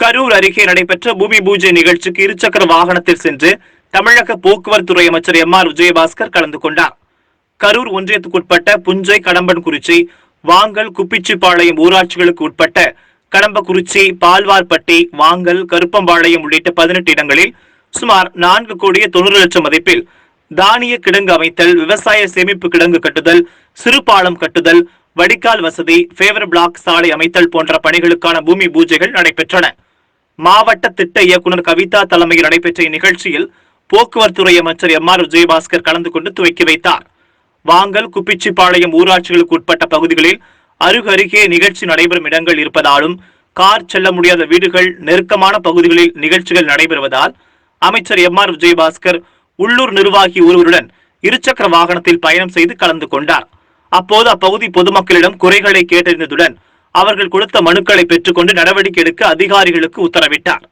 கரூர் அருகே நடைபெற்ற பூமி பூஜை நிகழ்ச்சிக்கு இருசக்கர வாகனத்தில் சென்று தமிழக போக்குவரத்துறை அமைச்சர் எம் ஆர் விஜயபாஸ்கர் கலந்து கொண்டார். கரூர் ஒன்றியத்துக்குட்பட்ட புஞ்சை கடம்பன்குறிச்சி வாங்கல் குப்பிச்சிப்பாளையம் ஊராட்சிகளுக்கு உட்பட்ட கடம்பக்குறிச்சி பால்வார்பட்டி வாங்கல் கருப்பம்பாளையம் உள்ளிட்ட பதினெட்டு இடங்களில் சுமார் நான்கு கோடியே தொண்ணூறு லட்சம் மதிப்பில் தானிய கிடங்கு அமைத்தல் விவசாய சேமிப்பு கிடங்கு கட்டுதல் சிறுபாலம் கட்டுதல் வடிகால் வசதி ஃபேவர் பிளாக் சாலை அமைத்தல் போன்ற பணிகளுக்கான பூமி பூஜைகள் நடைபெற்றன. மாவட்ட திட்ட இயக்குனர் கவிதா தலைமையில் நடைபெற்ற இந்நிகழ்ச்சியில் போக்குவரத்துறை அமைச்சர் எம் ஆர் விஜயபாஸ்கர் கலந்து கொண்டு துவக்கி வைத்தார். வாங்கல் குப்பிச்சிப்பாளையம் ஊராட்சிகளுக்கு உட்பட்ட பகுதிகளில் அருகருகே நிகழ்ச்சி நடைபெறும் இடங்கள் இருப்பதாலும் கார் செல்ல முடியாத வீடுகள் நெருக்கமான பகுதிகளில் நிகழ்ச்சிகள் நடைபெறுவதால் அமைச்சர் எம் ஆர் விஜயபாஸ்கர் உள்ளூர் நிர்வாகி ஒருவருடன் இருசக்கர வாகனத்தில் பயணம் செய்து கலந்து கொண்டார். அப்போது அப்பகுதி பொதுமக்களிடம் குறைகளை கேட்டறிந்ததுடன் அவர்கள் கொடுத்த மனுக்களை பெற்றுக்கொண்டு நடவடிக்கை எடுக்க அதிகாரிகளுக்கு உத்தரவிட்டார்.